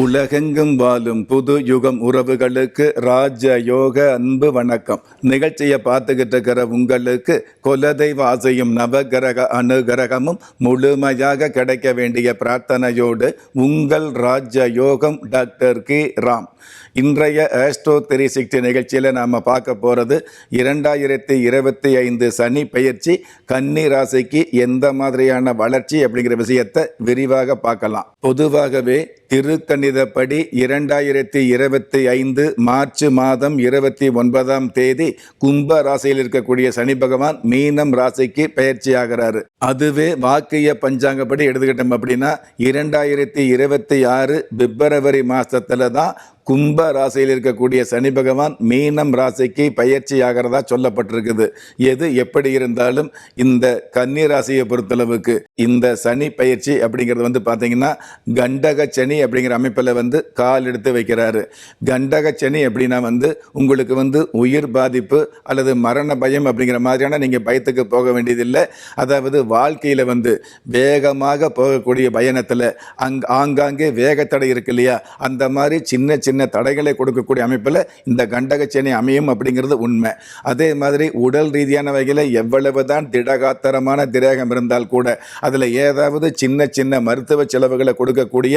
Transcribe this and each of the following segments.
உலகெங்கும் வாழும் புது யுகம் உறவுகளுக்கு ராஜ யோக அன்பு வணக்கம். நிகழ்ச்சியை பார்த்துக்கிட்டு இருக்கிற உங்களுக்கு குலதெய்வ ஆசையும் நவகிரக அனுகிரகமும் முழுமையாக கிடைக்க வேண்டிய பிரார்த்தனையோடு உங்கள் ராஜ யோகம் டாக்டர் கே. ராம். இன்றைய ஆஸ்ட்ரோ த்ரீ சிக்ஸ்டி நிகழ்ச்சியில் நாம் பார்க்க போகிறது இரண்டாயிரத்தி இருபத்தி ஐந்து சனி பயிற்சி கன்னி ராசிக்கு எந்த மாதிரியான வளர்ச்சி அப்படிங்கிற விஷயத்தை விரிவாக பார்க்கலாம். பொதுவாகவே திருக்கணிதப்படி இரண்டாயிரத்தி இருபத்தி ஐந்து மார்ச் மாதம் இருபத்தி ஒன்பதாம் தேதி கும்ப ராசியில் இருக்கக்கூடிய சனி பகவான் மீனம் ராசிக்கு பயிற்சி ஆகிறாரு அதுவே வாக்கிய பஞ்சாங்கப்படி எடுத்துக்கிட்டோம் அப்படின்னா இரண்டாயிரத்தி இருபத்தி ஆறு பிப்ரவரி மாசத்துல தான் கும்ப ராசியில் இருக்கக்கூடிய சனி பகவான் மீனம் ராசிக்கு பயிற்சி ஆகிறதா சொல்லப்பட்டிருக்குது. எது எப்படி இருந்தாலும் இந்த கன்னி ராசியை பொறுத்தளவுக்கு இந்த சனி பயிற்சி அப்படிங்கிறது வந்து பார்த்தீங்கன்னா கண்டக சனி அப்படிங்கிற அமைப்பில் வந்து கால் எடுத்து வைக்கிறாரு. கண்டக சனி அப்படின்னா வந்து உங்களுக்கு வந்து உயிர் பாதிப்பு அல்லது மரண பயம் அப்படிங்கிற மாதிரியான நீங்கள் பயத்துக்கு போக வேண்டியதில்லை. அதாவது வாழ்க்கையில் வந்து வேகமாக போகக்கூடிய பயணத்தில் அங் ஆங்காங்கே வேகத்தடை இருக்கு இல்லையா? அந்த மாதிரி சின்ன சின்ன தடைகளை கொடுக்கக்கூடிய அமைப்பில் இந்த கண்டகச்சேனை அமையும் அப்படிங்கிறது உண்மை. அதே மாதிரி உடல் ரீதியான வகையில் எவ்வளவு தான் திடகாத்திரமான திரேகம் இருந்தால் கூட அதில் ஏதாவது சின்ன சின்ன மருத்துவ செலவுகளை கொடுக்கக்கூடிய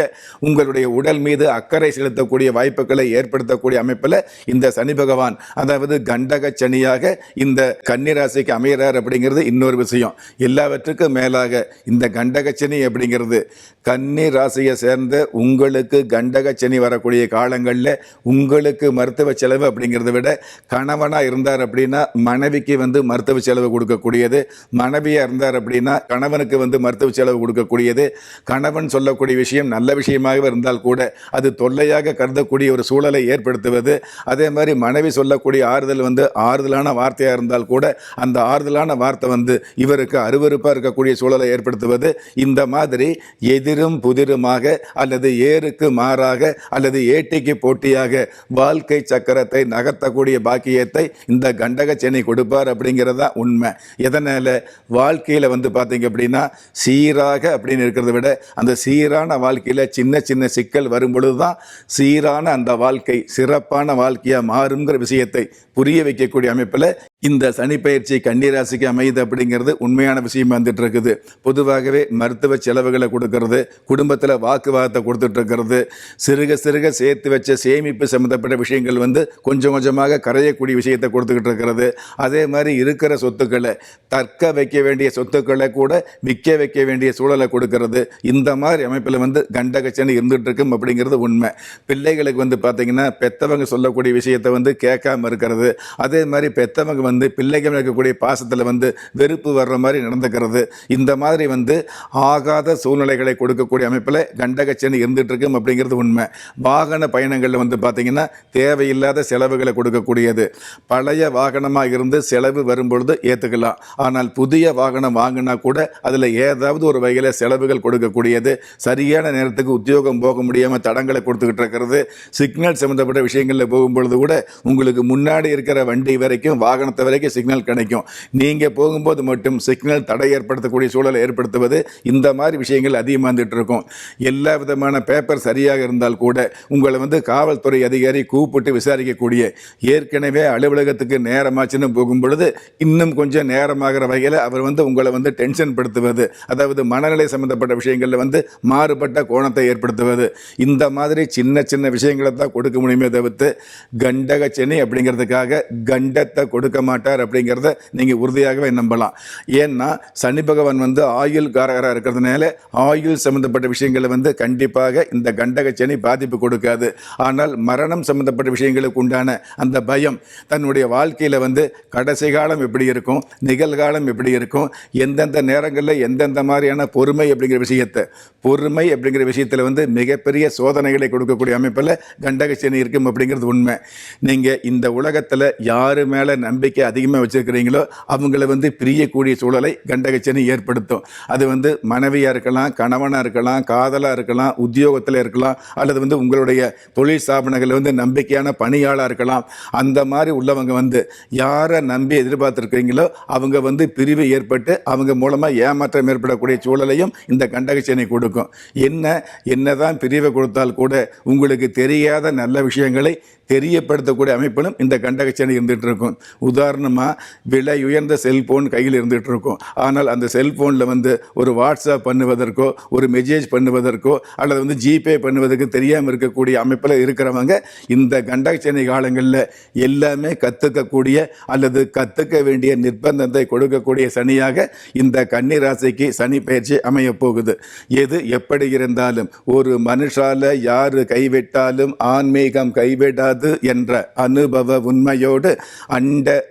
உங்களுடைய உடல் மீது அக்கறை செலுத்தக்கூடிய வாய்ப்புகளை ஏற்படுத்தக்கூடிய அமைப்பில் இந்த சனி பகவான் அதாவது கண்டக சனியாக இந்த கன்னிராசிக்கு அமைகிறார் அப்படிங்கிறது இன்னொரு விஷயம். எல்லாவற்றுக்கும் மேலாக இந்த கண்டகச்சனி அப்படிங்கிறது கன்னி ராசியை சேர்ந்த உங்களுக்கு கண்டகச்சனி வரக்கூடிய காலங்களில் உங்களுக்கு மருத்துவ செலவு அப்படிங்கிறத விட கணவனாக இருந்தார் அப்படின்னா மனைவிக்கு வந்து மருத்துவ செலவு கொடுக்கக்கூடியது. மனைவியாக இருந்தார் அப்படின்னா கணவனுக்கு வந்து மருத்துவ செலவு கொடுக்கக்கூடியது. கணவன் சொல்லக்கூடிய விஷயம் நல்ல விஷயமாக இருந்தால் கூட அது தொல்லையாக கருதக்கூடிய ஒரு சூழலை ஏற்படுத்துவது. அதே மாதிரி மனைவி சொல்லக்கூடிய ஆறுதல் வந்து ஆறுதலான வார்த்தையாக இருந்தால் கூட அந்த ஆறுதலான வார்த்தை வந்து இவருக்கு அருவருப்பாக இருக்கக்கூடிய சூழலை ஏற்படுத்துவது. இந்த மாதிரி எதிரும் புதிருமாக அல்லது ஏருக்கு மாறாக அல்லது ஏட்டிக்கு போட்டியாக வாழ்க்கை சக்கரத்தை நகர்த்தக்கூடிய பாக்கியத்தை இந்த கண்டக சென்னை கொடுப்பார் அப்படிங்கிறதா உண்மை. எதனால்? வாழ்க்கையில் வந்து பார்த்தீங்க அப்படின்னா சீராக அப்படின்னு இருக்கிறத விட அந்த சீரான வாழ்க்கையில் சின்ன சின்ன சிக்கல் வரும் பொழுது தான் சீரான அந்த வாழ்க்கை சிறப்பான வாழ்க்கையாக மாறுங்கிற விஷயத்தை புரிய வைக்கக்கூடிய அமைப்பில் இந்த சனி பயிற்சி கன்னிராசிக்கு அமையுது அப்படிங்கிறது உண்மையான விஷயம் வந்துட்டு இருக்குது பொதுவாகவே மருத்துவ செலவுகளை கொடுக்கறது குடும்பத்தில் வாக்குவாதத்தை கொடுத்துட்டு இருக்கிறது சிறுக சிறுக சேர்த்து வச்ச சேமிப்பு சம்மந்தப்பட்ட விஷயங்கள் வந்து கொஞ்சம் கொஞ்சமாக கரையக்கூடிய விஷயத்தை கொடுத்துக்கிட்டு இருக்கிறது அதே மாதிரி இருக்கிற சொத்துக்களை தற்க வைக்க வேண்டிய சொத்துக்களை கூட விற்க வைக்க வேண்டிய சூழலை கொடுக்கறது. இந்த மாதிரி அமைப்பில் வந்து கண்டகச்சனை இருந்துகிட்டு இருக்கும் அப்படிங்கிறது உண்மை. பிள்ளைகளுக்கு வந்து பார்த்தீங்கன்னா பெத்தவங்க சொல்லக்கூடிய விஷயத்தை வந்து கேட்காம இருக்கிறது. அதே மாதிரி பெத்தவங்க வந்து பிள்ளைகள் இருக்கக்கூடிய பாசத்தில் வந்து வெறுப்பு வர்ற மாதிரி நடந்துக்கிறது. இந்த மாதிரி வந்து ஆகாத சூழ்நிலைகளை கொடுக்கக்கூடிய அமைப்பில் கண்டகச்சனி இருந்துட்டு இருக்கும் அப்படிங்கிறது உண்மை. வாகன பயணங்களில் வந்து பார்த்தீங்கன்னா தேவையில்லாத செலவுகளை கொடுக்கக்கூடியது. பழைய வாகனமாக இருந்து செலவு வரும்பொழுது ஏற்றுக்கலாம் ஆனால் புதிய வாகனம் வாங்கினா கூட அதில் ஏதாவது ஒரு வகையில் செலவுகள் கொடுக்கக்கூடியது. சரியான நேரத்துக்கு உத்தியோகம் போக முடியாமல் தடங்களை கொடுத்துக்கிட்டு இருக்கிறது. சிக்னல் சம்மந்தப்பட்ட விஷயங்களில் போகும்பொழுது கூட உங்களுக்கு முன்னாடி இருக்கிற வண்டி வரைக்கும் வாகனத்தை வரைக்கும் சிக்னல் கிடைக்கும். நீங்கள் போகும்போது மட்டும் சிக்னல் தடை ஏற்படுத்தக்கூடிய சூழலை ஏற்படுத்துவது இந்த மாதிரி விஷயங்கள் அதிகமாக வந்துட்டு இருக்கும். எல்லா விதமான பேப்பர் சரியாக இருந்தால் கூட உங்களை வந்து காவல்துறை அதிகாரி கூப்பிட்டு விசாரிக்கக்கூடிய ஏற்கனவே அலுவலகத்துக்கு நேரமாச்சுன்னு போகும்பொழுது இன்னும் கொஞ்சம் நேரமாகிற வகையில் அவர் வந்து உங்களை வந்து டென்ஷன் படுத்துவது அதாவது மனநிலை சம்பந்தப்பட்ட விஷயங்களில் வந்து மாறுபட்ட கோணத்தை ஏற்படுத்துவது இந்த மாதிரி சின்ன சின்ன விஷயங்களை தான் கொடுக்க முடியுமே தவிர்த்து கண்டக சென்னை அப்படிங்கிறதுக்காக கண்டத்தை கொடுக்க மாட்டார் அப்படிங்கிறத நீங்கள் உறுதியாகவே நம்பலாம். ஏன்னா சனி பகவான் வந்து ஆயுள் காரகராக இருக்கிறதுனால ஆயுள் சம்பந்தப்பட்ட விஷயங்களை வந்து கண்டிப்பாக இந்த கண்டக சனி பாதிப்பு கொடுக்காது. ஆனால் மரணம் சம்பந்தப்பட்ட விஷயங்களுக்கு உண்டான அந்த பயம் தன்னுடைய வாழ்க்கையில் வந்து கடைசி காலம் எப்படி இருக்கும் நிகழ்காலம் எப்படி இருக்கும் எந்தெந்த நேரங்களில் எந்தெந்த மாதிரியான பொறுமை அப்படிங்கிற விஷயத்தை பொறுமை அப்படிங்கிற விஷயத்தில் வந்து மிகப்பெரிய சோதனைகளை கொடுக்கக்கூடிய அமைப்பில் கண்டக சனி இருக்கும் அப்படிங்கிறது உண்மை. நீங்கள் இந்த உலகத்தில் யார் மேலே நம்பிக்கை நம்பிக்கை அதிகமாக வச்சிருக்கிறீங்களோ அவங்கள வந்து பிரியக்கூடிய சூழலை கண்டகச்சனி ஏற்படுத்தும். அது வந்து மனைவியாக இருக்கலாம் கணவனாக இருக்கலாம் காதலாக இருக்கலாம் உத்தியோகத்தில் இருக்கலாம் அல்லது வந்து உங்களுடைய தொழில் ஸ்தாபனங்களில் வந்து நம்பிக்கையான பணியாளாக இருக்கலாம். அந்த மாதிரி உள்ளவங்க வந்து யாரை நம்பி எதிர்பார்த்துருக்கிறீங்களோ அவங்க வந்து பிரிவு ஏற்பட்டு அவங்க மூலமாக ஏமாற்றம் ஏற்படக்கூடிய சூழலையும் இந்த கண்டகச்சனை கொடுக்கும். என்ன என்னதான் பிரிவை கொடுத்தால் கூட உங்களுக்கு தெரியாத நல்ல விஷயங்களை தெரியப்படுத்தக்கூடிய அமைப்பிலும் இந்த கண்டகச்சனை இருந்துகிட்டு இருக்கும். உதாரணமாக விலை உயர்ந்த செல்ஃபோன் கையில் இருந்துகிட்டு இருக்கும் ஆனால் அந்த செல்ஃபோனில் வந்து ஒரு வாட்ஸ்அப் பண்ணுவதற்கோ ஒரு மெசேஜ் பண்ணுவதற்கோ அல்லது வந்து ஜிபே பண்ணுவதற்கு தெரியாமல் இருக்கக்கூடிய அமைப்பில் இருக்கிறவங்க இந்த கண்டகச்சனி காலங்களில் எல்லாமே கற்றுக்கக்கூடிய அல்லது கற்றுக்க வேண்டிய நிர்பந்தத்தை கொடுக்கக்கூடிய சனியாக இந்த கன்னி ராசிக்கு சனி பயிற்சி அமையப் போகுது. எது எப்படி இருந்தாலும் ஒரு மனுஷால யாரு கைவிட்டாலும் ஆன்மீகம் கைவிடாது என்ற அனுபவ உண்மையோடு அண்ட